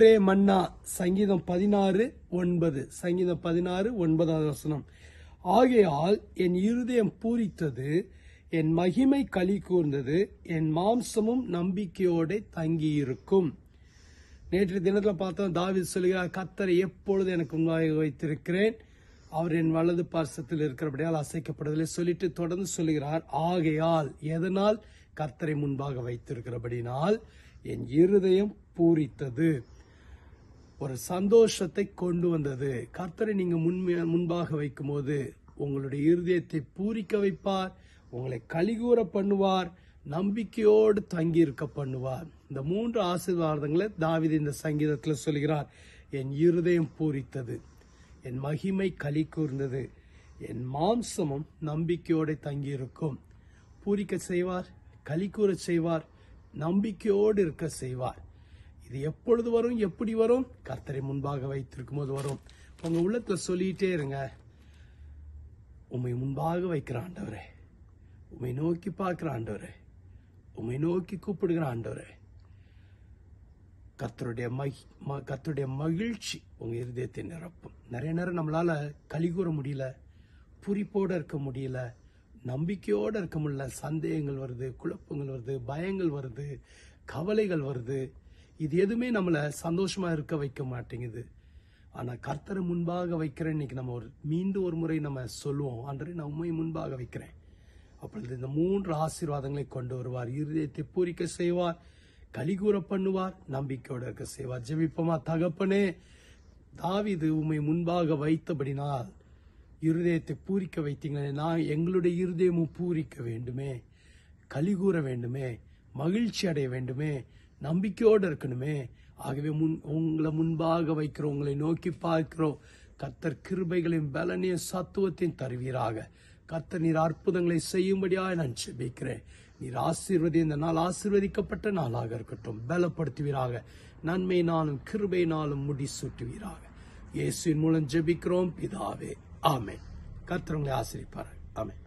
ஒன்றே மன்னா சங்கீதம் பதினாறு ஒன்பது. சங்கீதம் பதினாறு ஒன்பதாவது வசனம். ஆகையால் என் இருதயம் பூரித்தது என் மகிமை களி கூர்ந்தது என் மாம்சமும் நம்பிக்கையோட தங்கியிருக்கும். நேற்று தினத்தில் பார்த்தோம் தாவி சொல்கிறார் கத்தரை எப்பொழுது எனக்கு முன்பாக வைத்திருக்கிறேன். அவர் என் வலது பார்சத்தில் இருக்கிறபடியால் அசைக்கப்படுவதில்லை சொல்லிட்டு தொடர்ந்து சொல்லுகிறார் ஆகையால் எதனால் கர்த்தரை முன்பாக வைத்திருக்கிறபடினால் என் இருதயம் பூரித்தது? ஒரு சந்தோஷத்தை கொண்டு வந்தது. கர்த்தரை நீங்க முன்மே முன்பாக வைக்கும்போது உங்களுடைய இருதயத்தை பூரிக்க வைப்பார் உங்களை கலிகூற பண்ணுவார் நம்பிக்கையோடு தங்கி இருக்க பண்ணுவார். இந்த மூன்று ஆசீர்வாதங்களை தாவித இந்த சங்கீதத்தில் சொல்கிறார். என் இருதயம் பூரித்தது என் மகிமை களி கூர்ந்தது என் மாம்சமும் நம்பிக்கையோடு தங்கியிருக்கும். பூரிக்க செய்வார் களி கூற செய்வார் நம்பிக்கையோடு இருக்க செய்வார். இது எப்பொழுது வரும் எப்படி வரும்? கர்த்தரை முன்பாக வைத்திருக்கும் போது வரும். உங்க உள்ளத்துல சொல்லிட்டே இருங்க. உண்மை முன்பாக வைக்கிற ஆண்டவரே. உண்மை நோக்கி பார்க்கிற ஆண்டவரே. உண்மை நோக்கி கூப்பிடுகிற ஆண்டவரே. கத்தருடைய மகி ம- மகிழ்ச்சி உங்க இருதயத்தை நிரப்பும். நிறைய நேரம் நம்மளால கலிகூற முடியல புரிப்போட இருக்க முடியல நம்பிக்கையோடு இருக்க முடியல. சந்தேகங்கள் வருது குழப்பங்கள் வருது பயங்கள் வருது கவலைகள் வருது. இது எதுவுமே நம்மளை சந்தோஷமா இருக்க வைக்க மாட்டேங்குது. ஆனா கர்த்தரை முன்பாக வைக்கிறேன். இன்னைக்கு நம்ம ஒரு மீண்டும் ஒரு முறை நம்ம சொல்லுவோம் அன்றே நான் உண்மையை முன்பாக வைக்கிறேன். அப்பொழுது இந்த மூன்று ஆசீர்வாதங்களை கொண்டு வருவார். இருதயத்தை பூரிக்க செய்வார் கலிகூற பண்ணுவார் நம்பிக்கையோட இருக்க செய்வார். ஜெபிப்பமா தகப்பனே தாவீது உம்மை முன்பாக வைத்தபடினால் இருதயத்தை பூரிக்க வைத்தீங்களே நான் எங்களுடைய இருதயமும் பூரிக்க வேண்டுமே கலிகூற வேண்டுமே மகிழ்ச்சி அடைய வேண்டுமே நம்பிக்கையோடு இருக்கணுமே ஆகவே முன் உங்களை முன்பாக வைக்கிறோம் உங்களை நோக்கி பார்க்கிறோம் கர்த்தர் கிருபைகளின் பலனையும் சத்துவத்தையும் தருவீராக. கர்த்தர் நீர் அற்புதங்களை செய்யும்படியாக நான் செபிக்கிறேன் நீர் ஆசீர்வதி இந்த நாள் ஆசீர்வதிக்கப்பட்ட நாளாக இருக்கட்டும். பலப்படுத்துவீராக. நன்மையினாலும் கிருபையினாலும் முடிசூட்டுவீராக. இயேசுவின் மூலம் ஜெபிக்கிறோம். பிதாவே. ஆமே கர்த்தர் உங்களை ஆசிரிப்பார் ஆமென்.